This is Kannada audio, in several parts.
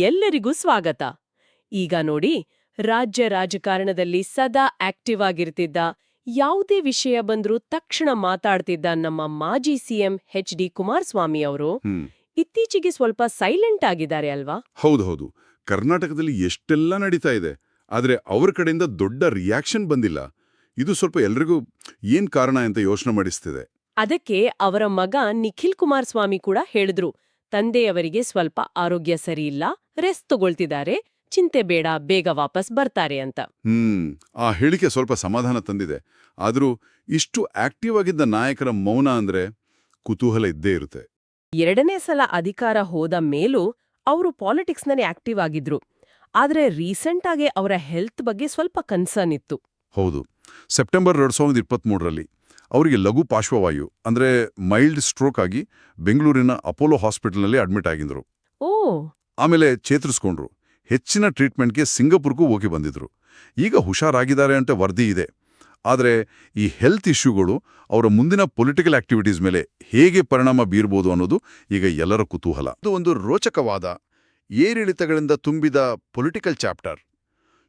ಎಲ್ಲರಿಗೂ ಸ್ವಾಗತ. ಈಗ ನೋಡಿ ರಾಜ್ಯ ರಾಜಕಾರಣದಲ್ಲಿ ಸದಾ ಆಕ್ಟಿವ್ ಆಗಿರ್ತಿದ್ದ ಯಾವುದೇ ವಿಷಯ ಬಂದ್ರೂ ತಕ್ಷಣ ಮಾತಾಡ್ತಿದ್ದ ನಮ್ಮ ಮಾಜಿ ಸಿಎಂ ಎಚ್ ಡಿ ಕುಮಾರಸ್ವಾಮಿ ಅವರು ಇತ್ತೀಚೆಗೆ ಸ್ವಲ್ಪ ಸೈಲೆಂಟ್ ಆಗಿದ್ದಾರೆ ಅಲ್ವಾ? ಹೌದು ಹೌದು. ಕರ್ನಾಟಕದಲ್ಲಿ ಎಷ್ಟೆಲ್ಲ ನಡೀತಾ ಇದೆ ಆದರೆ ಅವ್ರ ಕಡೆಯಿಂದ ದೊಡ್ಡ ರಿಯಾಕ್ಷನ್ ಬಂದಿಲ್ಲ. ಇದು ಸ್ವಲ್ಪ ಎಲ್ರಿಗೂ ಏನ್ ಕಾರಣ ಅಂತ ಯೋಚನೆ ಮಾಡಿಸ್ತಿದೆ. ಅದಕ್ಕೆ ಅವರ ಮಗ ನಿಖಿಲ್ ಕುಮಾರಸ್ವಾಮಿ ಕೂಡ ಹೇಳಿದ್ರು. ತಂದೆಯವರಿಗೆ ಸ್ವಲ್ಪ ಆರೋಗ್ಯ ಸರಿಯಿಲ್ಲ ರೆಸ್ಟ್ ತಗೊಳ್ತಿದ್ದಾರೆ ಚಿಂತೆ ಬೇಡ ಬೇಗ ವಾಪಸ್ ಬರ್ತಾರೆ ಅಂತ. ಹ್ಮ್ ಆ ಹೇಳಿಕೆ ಸ್ವಲ್ಪ ಸಮಾಧಾನ ತಂದಿದೆ. ಆದ್ರೂ ಇಷ್ಟು ಆಕ್ಟಿವ್ ಆಗಿದ್ದ ನಾಯಕರ ಮೌನ ಅಂದ್ರೆ ಕುತೂಹಲ ಇದ್ದೇ ಇರುತ್ತೆ. ಎರಡನೇ ಸಲ ಅಧಿಕಾರ ಹೋದ ಮೇಲೂ ಅವರು ಪಾಲಿಟಿಕ್ಸ್ನಲ್ಲಿ ಆಕ್ಟಿವ್ ಆಗಿದ್ರು. ಆದ್ರೆ ರೀಸೆಂಟ್ ಆಗಿ ಅವರ ಹೆಲ್ತ್ ಬಗ್ಗೆ ಸ್ವಲ್ಪ ಕನ್ಸರ್ನ್ ಇತ್ತು. ಹೌದು. ಸೆಪ್ಟೆಂಬರ್ ಎರಡ್ ಸಾವಿರದ ಇಪ್ಪತ್ಮೂರರಲ್ಲಿ ಅವರಿಗೆ ಲಘು ಪಾರ್ಶ್ವವಾಯು ಅಂದ್ರೆ ಮೈಲ್ಡ್ ಸ್ಟ್ರೋಕ್ ಆಗಿ ಬೆಂಗಳೂರಿನ ಅಪೋಲೋ ಹಾಸ್ಪಿಟಲ್ನಲ್ಲಿ ಅಡ್ಮಿಟ್ ಆಗಿದ್ರು. ಓ! ಆಮೇಲೆ ಚೇತರಿಸ್ಕೊಂಡ್ರು. ಹೆಚ್ಚಿನ ಟ್ರೀಟ್ಮೆಂಟ್ಗೆ ಸಿಂಗಪುರ್ಗೂ ಹೋಗಿ ಬಂದಿದ್ರು. ಈಗ ಹುಷಾರಾಗಿದ್ದಾರೆ ಅಂತ ವರದಿ ಇದೆ. ಆದರೆ ಈ ಹೆಲ್ತ್ ಇಶ್ಯೂಗಳು ಅವರ ಮುಂದಿನ ಪೊಲಿಟಿಕಲ್ ಆಕ್ಟಿವಿಟೀಸ್ ಮೇಲೆ ಹೇಗೆ ಪರಿಣಾಮ ಬೀರ್ಬೋದು ಅನ್ನೋದು ಈಗ ಎಲ್ಲರ ಕುತೂಹಲ. ಇದು ಒಂದು ರೋಚಕವಾದ ಏರಿಳಿತಗಳಿಂದ ತುಂಬಿದ ಪೊಲಿಟಿಕಲ್ ಚಾಪ್ಟರ್.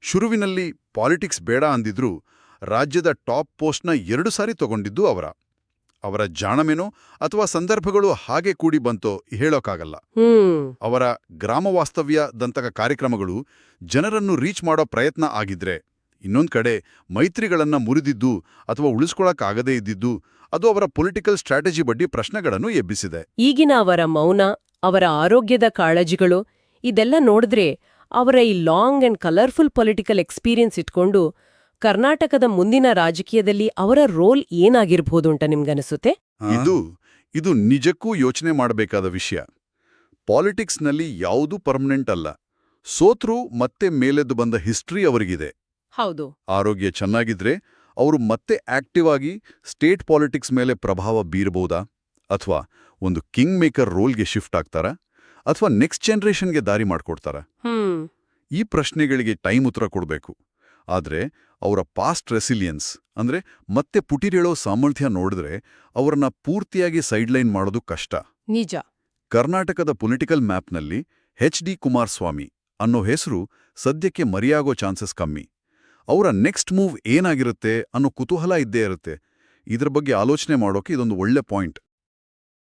ಶುರುವಿನಲ್ಲಿ ಪಾಲಿಟಿಕ್ಸ್ ಬೇಡ ಅಂದಿದ್ರೂ ರಾಜ್ಯದ ಟಾಪ್ ಪೋಸ್ಟ್ನ ಎರಡು ಸಾರಿ ತಗೊಂಡಿದ್ದು ಅವರ. ಅವರ ಜಾಣಮೇನೋ ಅಥವಾ ಸಂದರ್ಭಗಳು ಹಾಗೆ ಕೂಡಿ ಬಂತೋ ಹೇಳೋಕ್ಕಾಗಲ್ಲ ಅವರ ಗ್ರಾಮ ವಾಸ್ತವ್ಯದಂತಹ ಕಾರ್ಯಕ್ರಮಗಳು ಜನರನ್ನು ರೀಚ್ ಮಾಡೋ ಪ್ರಯತ್ನ ಆಗಿದ್ರೆ ಇನ್ನೊಂದು ಕಡೆ ಮೈತ್ರಿಗಳನ್ನ ಮುರಿದಿದ್ದು ಅಥವಾ ಉಳಿಸ್ಕೊಳಕ್ಕಾಗದೇ ಇದ್ದಿದ್ದು ಅದು ಅವರ ಪೊಲಿಟಿಕಲ್ ಸ್ಟ್ರಾಟಜಿ ಬಡ್ಡಿ ಪ್ರಶ್ನೆಗಳನ್ನು ಎಬ್ಬಿಸಿದೆ. ಈಗಿನ ಅವರ ಮೌನ ಅವರ ಆರೋಗ್ಯದ ಕಾಳಜಿಗಳು ಇದೆಲ್ಲ ನೋಡಿದ್ರೆ ಅವರ ಈ long and colourful political experience ಇಟ್ಕೊಂಡು ಕರ್ನಾಟಕದ ಮುಂದಿನ ರಾಜಕೀಯದಲ್ಲಿ ಅವರ ರೋಲ್ ಏನಾಗಿರ್ಬೋದು ಅಂತ ನಿಮ್ಗನಿಸುತ್ತೆ ಇದು ಇದು ನಿಜಕ್ಕೂ ಯೋಚನೆ ಮಾಡಬೇಕಾದ ವಿಷಯ. ಪಾಲಿಟಿಕ್ಸ್ನಲ್ಲಿ ಯಾವುದೂ ಪರ್ಮನೆಂಟ್ ಅಲ್ಲ. ಸೋತ್ರು ಮತ್ತೆ ಮೇಲೆದ್ದು ಬಂದ ಹಿಸ್ಟ್ರಿ ಅವರಿಗಿದೆ. ಹೌದು. ಆರೋಗ್ಯ ಚೆನ್ನಾಗಿದ್ರೆ ಅವರು ಮತ್ತೆ ಆಕ್ಟಿವ್ ಆಗಿ ಸ್ಟೇಟ್ ಪಾಲಿಟಿಕ್ಸ್ ಮೇಲೆ ಪ್ರಭಾವ ಬೀರಬಹುದಾ ಅಥವಾ ಒಂದು ಕಿಂಗ್ ಮೇಕರ್ ರೋಲ್ಗೆ ಶಿಫ್ಟ್ ಆಗ್ತಾರಾ? ಅಥವಾ ನೆಕ್ಸ್ಟ್ ಜನರೇಷನ್ಗೆ ದಾರಿ ಮಾಡ್ಕೊಡ್ತಾರಾ? ಈ ಪ್ರಶ್ನೆಗಳಿಗೆ ಟೈಮ್ ಉತ್ತರ ಕೊಡಬೇಕು. ಆದ್ರೆ ಅವರ ಪಾಸ್ಟ್ ರೆಸಿಲಿಯನ್ಸ್ ಅಂದ್ರೆ ಮತ್ತೆ ಪುಟಿರೇಳೋ ಸಾಮರ್ಥ್ಯ ನೋಡಿದ್ರೆ ಅವರನ್ನ ಪೂರ್ತಿಯಾಗಿ ಸೈಡ್ಲೈನ್ ಮಾಡೋದು ಕಷ್ಟ. ನಿಜ. ಕರ್ನಾಟಕದ ಪೊಲಿಟಿಕಲ್ ಮ್ಯಾಪ್ನಲ್ಲಿ ಎಚ್ ಡಿ ಕುಮಾರಸ್ವಾಮಿ ಅನ್ನೋ ಹೆಸರು ಸದ್ಯಕ್ಕೆ ಮರಿಯಾಗೋ ಚಾನ್ಸಸ್ ಕಮ್ಮಿ. ಅವರ ನೆಕ್ಸ್ಟ್ ಮೂವ್ ಏನಾಗಿರುತ್ತೆ ಅನ್ನೋ ಕುತೂಹಲ ಇದ್ದೇ ಇರುತ್ತೆ. ಇದರ ಬಗ್ಗೆ ಆಲೋಚನೆ ಮಾಡೋಕೆ ಇದೊಂದು ಒಳ್ಳೆ ಪಾಯಿಂಟ್